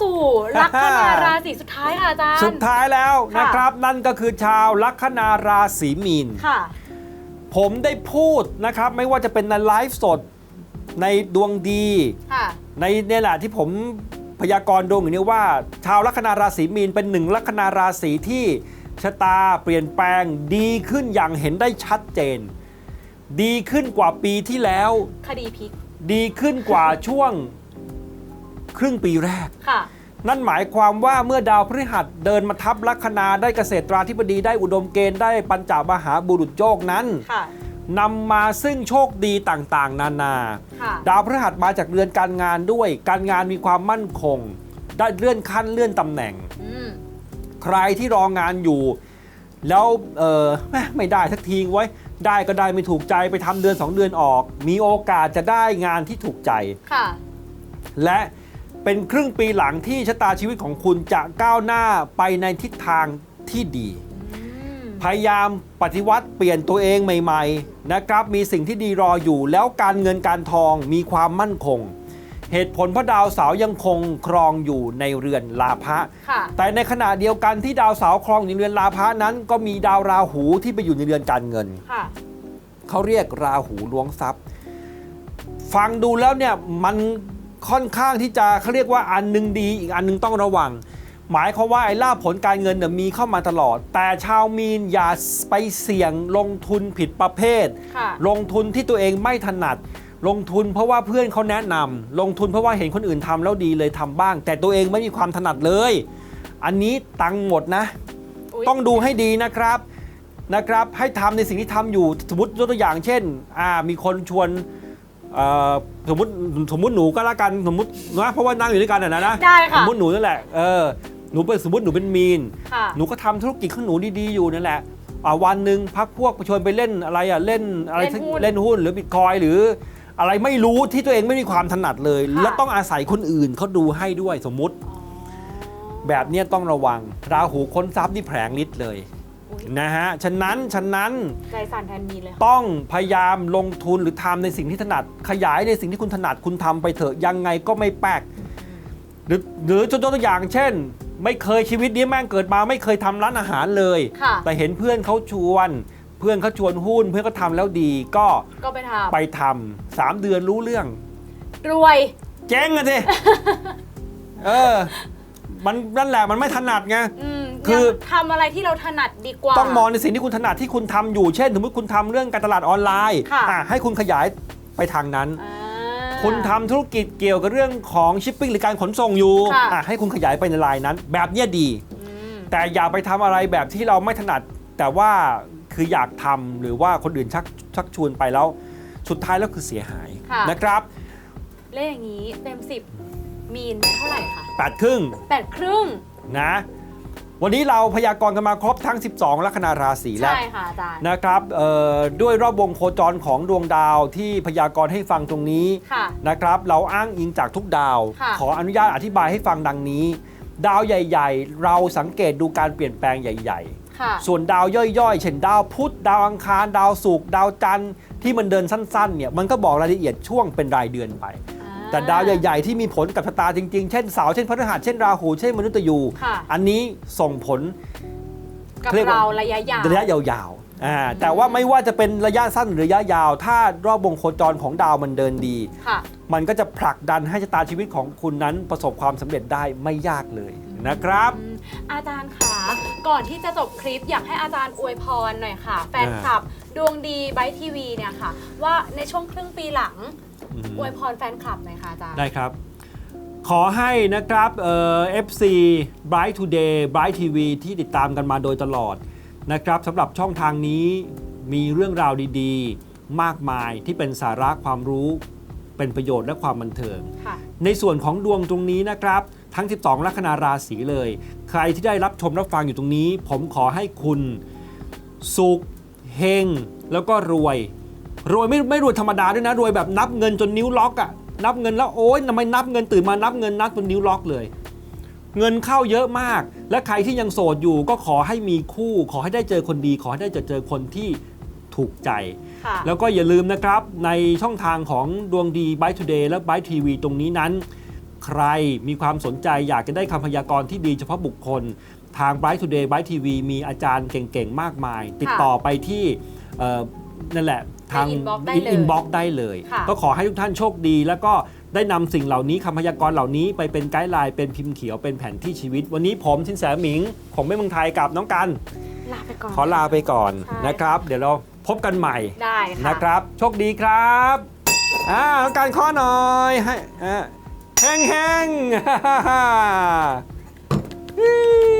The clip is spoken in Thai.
สู่ลัคนาราศีสุดท้ายค่ะอาจารย์ สุดท้ายแล้วค่ะนะครับ นั่นก็คือชาวลัคนาราศีมีนค่ะ ผมได้พูดนะครับ ไม่ว่าจะเป็นในไลฟ์สดในดวงดีค่ะในเนี่ยแหละที่ผมพยากรณ์ดวงอย่างนี้ว่า ชาวลัคนาราศีมีนเป็นหนึ่งลัคนาราศีที่ชะตาเปลี่ยนแปลงดีขึ้นอย่างเห็นได้ชัดเจน ดีขึ้นกว่าปีที่แล้ว คดีพลิกดีขึ้นกว่าช่วง ครึ่งปีแรก ค่ะ นั่นหมายความว่าเมื่อดาวพฤหัสเดินมาทับลัคนาได้เกษตราธิบดีได้อุดมเกณฑ์ได้ปัญจมหาบุรุษโยกนั้นค่ะ นำมาซึ่งโชคดีต่างๆ นานา ค่ะ ดาวพฤหัสมาจากเรือนการงานด้วย การงานมีความมั่นคง ได้เลื่อนขั้นเลื่อนตำแหน่ง อืม ใครที่รองงานอยู่ แล้วเออแม่ไม่ได้สักทีไว้ได้ก็ได้ไม่ถูกใจไปทำเดือน 2 เดือนออก มีโอกาสจะได้งานที่ถูกใจ ค่ะ และ เป็นครึ่งปีหลังที่ชะตาชีวิตของคุณจะก้าวหน้าไปในทิศทางที่ดีอืมพยายามปฏิวัติเปลี่ยนตัวเองใหม่ ๆ นะครับ มีสิ่งที่ดีรออยู่ แล้วการเงินการทองมีความมั่นคง เหตุผลเพราะดาวเสาร์ยังคงครองอยู่ในเรือนลาภะค่ะแต่ในขณะเดียวกันที่ดาวเสาร์ครองอยู่ในเรือนลาภะนั้น ก็มีดาวราหูที่ไปอยู่ในเรือนการเงินค่ะเขาเรียกราหูล้วงทรัพย์ ฟังดูแล้วเนี่ยมัน ค่อนข้างที่จะเขาเรียกว่าอันหนึงดี อีกอันหนึงต้องระวัง หมายความว่าไอ้ลาภผลการเงินเนี่ยมีเข้ามาตลอด แต่ชาวมีนอย่าไปเสี่ยงลงทุนผิดประเภทค่ะลงทุนที่ตัวเองไม่ถนัด ลงทุนเพราะว่าเพื่อนเขาแนะนำลงทุนเพราะว่าเห็นคนอื่นทำแล้วดีเลยทำบ้าง แต่ตัวเองไม่มีความถนัดเลย อันนี้ตังค์หมดนะอุ๊ยต้องดูให้ดีนะครับนะครับให้ทำในสิ่งที่ทำอยู่สมมติยกตัวอย่างเช่นอ่ามีคนชวนเอ่อ สมมติสมมติหนูก็แล้วกันสมมตินะเพราะว่านั่งอยู่ด้วยกันอะนะนะได้สค่ะมมติหนูนั่นแหละเออหนูเป็นสมมติหนูเป็นมีนค่ะหนูก็ทำธุรกิจของหนูดีๆอยู่นั่นแหละอ่าวันหนึ่งพักพวกชวนไปเล่นอะไรอะเล่นอะไรเล่นหุ้นเล่นหุ้นหรือบิตคอยหรืออะไรไม่รู้ที่ตัวเองไม่มีความถนัดเลยค่ะแล้วต้องอาศัยคนอื่นเขาดูให้ด้วยสมมุติอ๋อแบบเนี้ยต้องระวังราหูค้นทรัพย์นี่แผลงฤทธิ์เลยอุ๊ย นะฮะ ฉะนั้นฉะนั้นใจสั่นแทนมีเลยค่ะต้องพยายามลงทุนหรือทำในสิ่งที่ถนัด ขยายในสิ่งที่คุณถนัดคุณทำไปเถอะยังไงก็ไม่แปลกหรือหรือตัวตัวอย่างเช่น ไม่เคยชีวิตนี้แม่งเกิดมาไม่เคยทำร้านอาหารเลย ค่ะ แต่เห็นเพื่อนเขาชวน เพื่อนเขาชวนหุ้น เพื่อนเขาทำแล้วดีก็ก็ไปทไปทำสามเดือนรู้เรื่องำรวย เจ๊งอะสิ เออ มันนั่นแหละมันไม่ถนัดไง อืมคือ ยังทำอะไรที่เราถนัดดีกว่า ต้องมองในสิ่งที่คุณถนัดที่คุณทำอยู่ เช่นสมมติคุณทำเรื่องการตลาดออนไลน์ค่ะ อะให้คุณขยายไปทางนั้น อ่า คุณทำธุรกิจเกี่ยวกับเรื่องของชิปปิ้งหรือการขนส่งอยู่ค่ะ อะให้คุณขยายไปในไลน์นั้น แบบเนี้ยดี อืมแต่อย่าไปทำอะไรแบบที่เราไม่ถนัด แต่ว่าคืออยากทำหรือว่าคนอื่นชักชักชวนไปแล้ว สุดท้ายแล้วคือเสียหายค่ะนะครับ เลขอย่างนี้เต็มสิบมีนเท่าไหร่คะ แปดครึ่งแปดครึ่งนะ วันนี้เราพยากรณ์กันมาครบทั้ง 12 ลัคนาราศีแล้ว ใช่ค่ะอาจารย์ นะครับเอ่อด้วยรอบวงโคจรของดวงดาวที่พยากรณ์ให้ฟังตรงนี้ค่ะนะครับ เราอ้างอิงจากทุกดาว ค่ะ ขออนุญาตอธิบายให้ฟังดังนี้ ดาวใหญ่ ๆ เราสังเกตดูการเปลี่ยนแปลงใหญ่ค่ะๆส่วนดาวย่อยๆ เช่นดาวพุธดาวอังคาร ดาวศุกร์ดาวจันทร์ที่มันเดินสั้นๆเนี่ยมันก็บอกรายละเอียดช่วงเป็นรายเดือนไปอ่ แต่ดาวใหญ่ ๆ ที่มีผลกับชะตาจริง ๆ เช่นเสาร์เช่นพฤหัสเช่นราหูเช่นมนุษย์ยู ค่ะ อันนี้ส่งผลกับเรียกว่าเราระยะยาว ระยะยาวๆอ่าแต่ว่าไม่ว่าจะเป็นระยะสั้นหรือระยะยาว ถ้ารอบวงโคจรของดาวมันเดินดี ค่ะ มันก็จะผลักดันให้ชะตาชีวิตของคุณนั้นประสบความสำเร็จได้ไม่ยากเลยนะครับ อืมอาจารย์คะก่อนที่จะจบคลิปอยากให้อาจารย์อวยพรหน่อยค่ะ แฟนคลับดวงดีไบทีวีเนี่ยค่ะ ว่าในช่วงครึ่งปีหลัง อวยพรแฟนคลับหน่อยค่ะอาจารย์ ได้ครับ ขอให้นะครับเอ่อ FC Bright Today Bright TV ที่ติดตามกันมาโดยตลอดนะครับสำหรับช่องทางนี้มีเรื่องราวดีๆ มากมายที่เป็นสาระความรู้เป็นประโยชน์และความบันเทิง ค่ะ ในส่วนของดวงตรงนี้นะครับ ทั้ง 12 ลัคนาราศีเลย ใครที่ได้รับชมรับฟังอยู่ตรงนี้ ผมขอให้คุณ สุขเฮงแล้วก็รวย รวยไม่ไม่รวยธรรมดาด้วยนะ รวยแบบนับเงินจนนิ้วล็อกอะนับเงินแล้วโอ๊ยทำไมนับเงินตื่นมานับเงินนับจนนิ้วล็อกเลย เงินเข้าเยอะมาก และใครที่ยังโสดอยู่ก็ขอให้มีคู่ ขอให้ได้เจอคนดี ขอให้ได้เจอเจอคนที่ถูกใจค่ะแล้วก็อย่าลืมนะครับ ในช่องทางของดวงดี b y Today และ b y TV ตรงนี้นั้น ใครมีความสนใจอยากจะได้คำพยากรณ์ที่ดีเฉพาะบุคคล ทาง Bright Today Bright TV มีอาจารย์เก่งๆ มากมาย ติดต่อไปที่เอ่อ นั่นแหละทางใน inbox ได้เลยอินบ็อกได้เลย ค่ะ ก็ขอให้ทุกท่านโชคดี แล้วก็ได้นำสิ่งเหล่านี้คำพยากรณ์เหล่านี้ไปเป็นไกด์ไลน์เป็นพิมพ์เขียวเป็นแผนที่ชีวิต วันนี้ผมชินแสหมิงของไม่เมืองไทยกับน้องกัน ลาไปก่อน ขอลาไปก่อนใช่ นะครับ เดี๋ยวเราพบกันใหม่ ได้ค่ะ นะครับ โชคดีครับอ่าต้องการข้อหน่อยให้อ่าแห้งแห้งๆ